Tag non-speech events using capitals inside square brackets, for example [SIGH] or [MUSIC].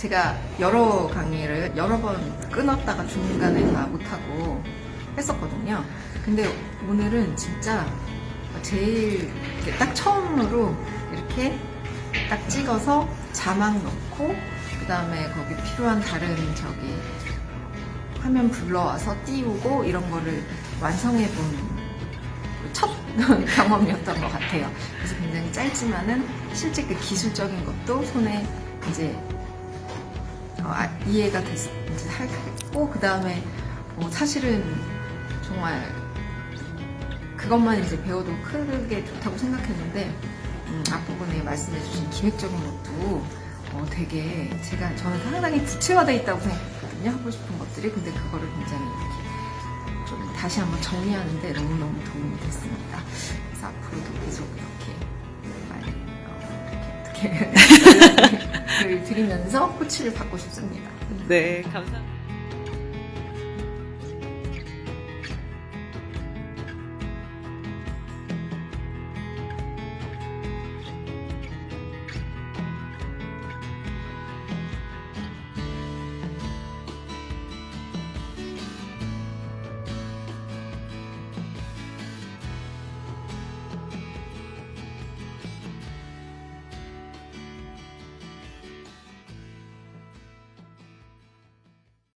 제가 여러 강의를 여러 번 끊었다가 중간에 다 못하고 했었거든요. 근데 오늘은 진짜 제일 딱 처음으로 이렇게 딱 찍어서 자막 넣고 그 다음에 거기 필요한 다른 저기 화면 불러와서 띄우고 이런 거를 완성해 본 첫 [LAUGHS] 경험이었던 것 같아요. 그래서 굉장히 짧지만은 실제 그 기술적인 것도 손에 이제 어, 아, 이해가 됐, 이제 하고 그 다음에 뭐 사실은 정말 그것만 이제 배워도 크게 좋다고 생각했는데 음, 앞부분에 말씀해주신 기획적인 것도 어, 되게 제가 저는 상당히 구체화되어 있다고 생각했거든요 하고 싶은 것들이 근데 그거를 굉장히 이렇게 좀 다시 한번 정리하는데 너무너무 도움이 됐습니다. 그래서 앞으로도 계속 이렇게 많이 어, 이렇게 어떻게 연락을 드리면서 코치를 받고 싶습니다. 네, 감사합니다.